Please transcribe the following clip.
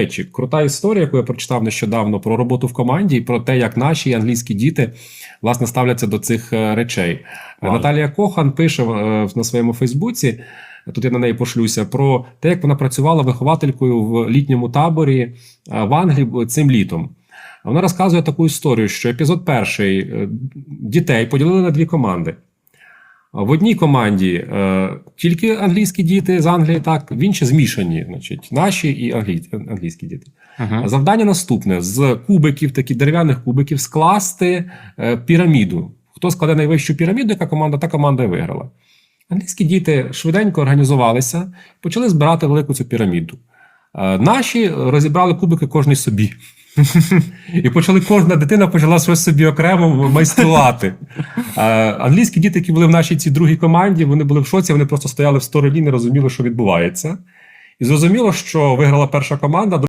речі, крута історія, яку я прочитав нещодавно про роботу в команді і про те, як наші англійські діти власне ставляться до цих е, речей. Вау. Наталія Кохан пише е, на своєму Фейсбуці. Тут я на неї пошлюся про те, як вона працювала вихователькою в літньому таборі е, в Англії цим літом. Вона розказує таку історію, що епізод перший дітей поділили на дві команди. В одній команді е, тільки англійські діти з Англії, так, в іншій змішані, значить, наші і англій, англійські діти. Угу. Завдання наступне: з кубиків, таких дерев'яних кубиків, скласти е, піраміду. Хто складе найвищу піраміду, яка команда, та команда і виграла. Англійські діти швиденько організувалися, почали збирати велику цю піраміду. Е, Наші розібрали кубики кожний собі. І почали кожна дитина почала щось собі окремо майструвати. А, Англійські діти, які були в нашій цій другій команді, вони були в шоці, вони просто стояли в стороні, не розуміли, що відбувається. І зрозуміло, що виграла перша команда.